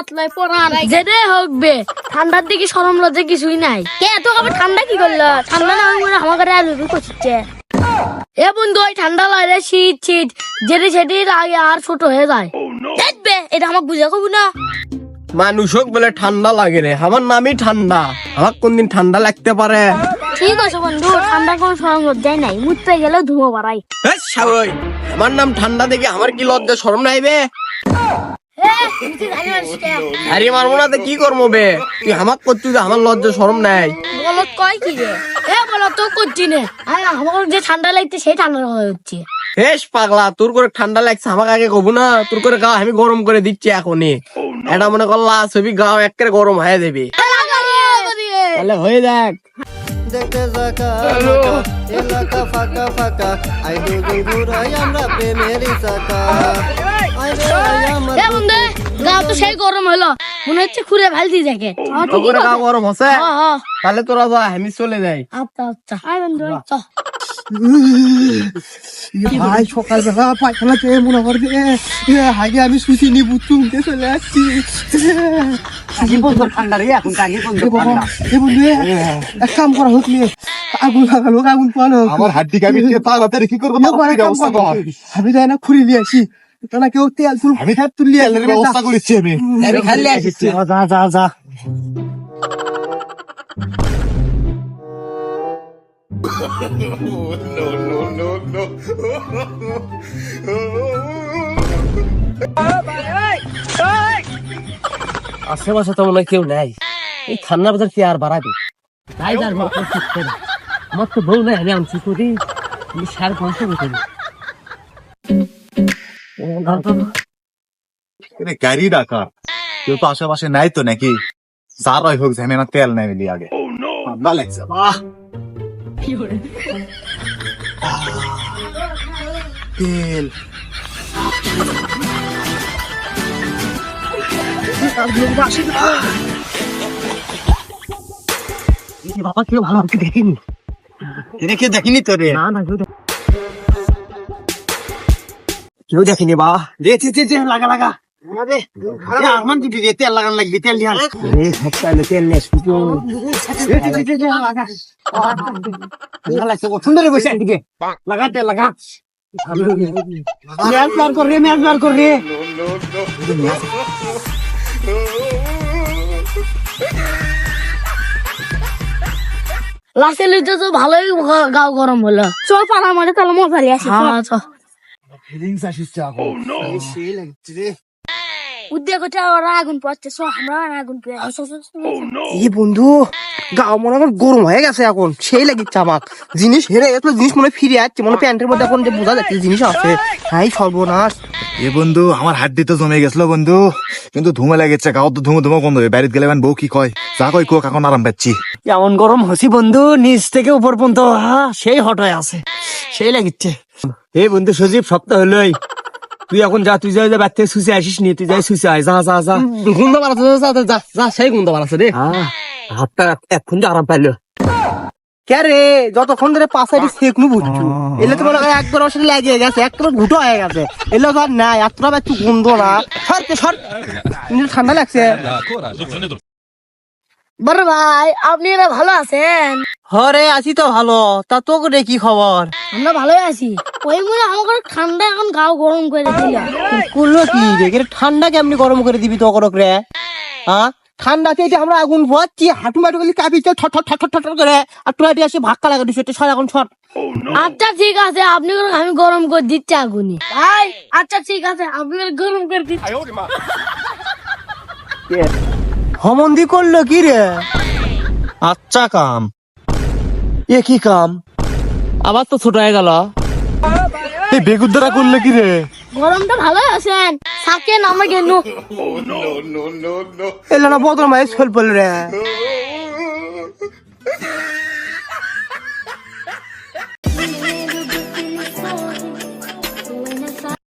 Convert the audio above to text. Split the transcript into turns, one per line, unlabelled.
পাতলায় পরান যেতে হোক বে ঠান্ডার দিকে সরম লজ্জা কিছুই নাই। কে এত কবে ঠান্ডা কি করল? ঠান্ডা না হলে আমার ঘরে রুবি করছে এ বন্ধু ওই ঠান্ডা লাগে শীত শীত যেটি সেটি লাগে আর ছোট হয়ে যায়। দেখবে এটা আমাকে বুঝে কবু না।
মানুষক বলে ঠান্ডা লাগে রে আমার নামই ঠান্ডা। আমার কোনদিন ঠান্ডা লাগতে পারে?
ঠিক আছে বন্ধু ঠান্ডা কোনো সরম লজ্জাই নাই। মুততে গেলে ধুমো বাড়াই।
আমার নাম ঠান্ডা দেখে আমার কি লজ্জা সরম নাই বে? আরে মারবো না কি করব বে? তুই আমার করছিস আমার লজ্জা শরম নাই।
বলত কয় কি রে? এ বলত তো করছি নে। আরে আমার যে ঠান্ডা লাগছে সেই ঠান্ডা হচ্ছে
হেস পাগলা তোর করে ঠান্ডা লাগছে আমাকে আগে কবু না। তোর করে গা আমি গরম করে দিচ্ছি এখনই। এটা মনে করলা ছবি গাও একেবারে গরম হয়ে দেবে তাহলে হয়ে দেখ
দেখতে জাকা এলাকা ফাঁকা ফাঁকা। ঘুরাই আমরা প্রেমেরই চাকা। আই রে আই আমার
এ বন্ধু গা তো সেই গরম হলো। মনে হচ্ছে খুঁড়ে ফেলতি দেখে
তোর করে গা গরম হচ্ছে? তাহলে তোরা যা আমি চলে যাই।
আচ্ছা আচ্ছা। আয় বন্ধু চ।
ভাই সকালবেলা পায়খানা চেয়ে মনে কর যে আমি সুচি নি চলে আসছি। এক কাম করা হোক নিয়ে। আগুন লাগালো আগুন পানো
আমার হাড্ডি তাড়াতাড়ি কি করব।
আমি যাই না খুঁড়ি নিয়ে আসি। তাহলে কেউ তেল তুল
আমি
ফ্যাট তুললি
তেলের ব্যবস্থা করেছি আমি।
আমি খালি আসছি।
যা যা যা
আশেপাশে তো মনে কেউ নাই। এই ঠান্ডা বাজার কি আর বাড়াবে? তাই যার আমার তো বউ নাই আমি আনছি করি আমি সার গল্প করি।
এরে গাড়ি ডাকা কেউ তো আশেপাশে নাই তো নাকি? যার হয় হোক আমি আমার তেল নাই মিলি আগে। ঠান্ডা লাগছে বাহ! তেল।
বাবা কেউ ভালো আমাকে দেখিনি।
দেখিনি তো রে
না না কেউ দেখ- দেখেনি বা?
দে দে লাগা লাগা। তেল লাগান লাগবি তেল দিয়া।
তেল নেস কিছু
দে দে দে, দে দে লাগা। ঠান্ডা লাগছে সুন্দর বসে। এদিকে। লাগা তেল লাগা। ম্যাচ বার কর রে ম্যাচ বার কর রে।
লাস্টে লিখতে তো ভালোই গাও গরম হলো। চ পাড়া মাঝে তাহলে মজা আসি হ্যাঁ চ
ফিলিংস আসিস এখন
সেই লাগছে রে
উদ্যোগ করছে ওরা আগুন পড়ছে। চ আমরা আগুন পেয়ে
এই বন্ধু গাও মনে গরম হয়ে গেছে এখন। সেই লাগিচ্ছে আমার জিনিস হেরে গেছিল জিনিস মনে ফিরে আসছে। মনে প্যান্টের মধ্যে এখন যে বোঝা যাচ্ছে জিনিস আছে। হাই সর্বনাশ।
এ বন্ধু আমার হাড্ডি তো জমে গেছিল বন্ধু। কিন্তু ধুমে লাগেছে গাও তো ধুমো ধুমো গন্ধ হবে বাড়িতে গেলে বউ কি কয়? যা কয় কোক এখন আরাম পাচ্ছি।
এমন গরম হসি বন্ধু নিচ থেকে উপর পর্যন্ত সেই হট হয়ে আছে সেই লাগিচ্ছে। এই বন্ধু সজীব সপ্তাহ হলোই তুই এখন যা তুই যা আসিস নি তুই যাই শুষে আয় যা যা যা। গুন্দ যা যা, যা যা সেই গুন্দ রে। হাতটা এখন যে আরাম পাইলো। রে যতক্ষণ ধরে পাশাইটি সেকনু বুঝছ এলে তো মনে হয় একবার ওর সাথে লাগিয়ে গেছে একবার ঘুটো হয়ে গেছে। এলে তো আর নাই এতটা একটু গন্ধ না। সর কে সর। ঠান্ডা লাগছে।
বড় ভাই আপনি এরা ভালো আছেন?
হরে আছি তো ভালো। তা তো রে কি খবর?
আমরা ভালোই আছি। ওই মনে আমাকে ঠান্ডা এখন গাও গরম করে দিল।
করল কি রে? এর ঠান্ডা কেমনি গরম করে দিবি তো করক রে হ্যাঁ ঠান্ডাতে এটা আমরা আগুন পোয়াচ্ছি হাঁটু মাটু গেলে কাঁপিছে ঠট ঠট ঠট ঠট করে। আর তুই এসে ভাক্কা লাগা দিচ্ছে এটা সর এখন সর।
আচ্ছা ঠিক আছে আপনি করে আমি গরম করে দিচ্ছি আগুনি। ভাই আচ্ছা ঠিক আছে আপনি করে গরম করে দিচ্ছি।
হমন্দি করল কি রে? আচ্ছা কাম। এ কি কাম? আবার তো ছোট হয়ে গেল।
এই বেগুদ্দারা করলে কি রে?
গরমটা ভালো আছেন। থাকেন আমাকে নু
এলো না বদল ফেল পড়ল রে।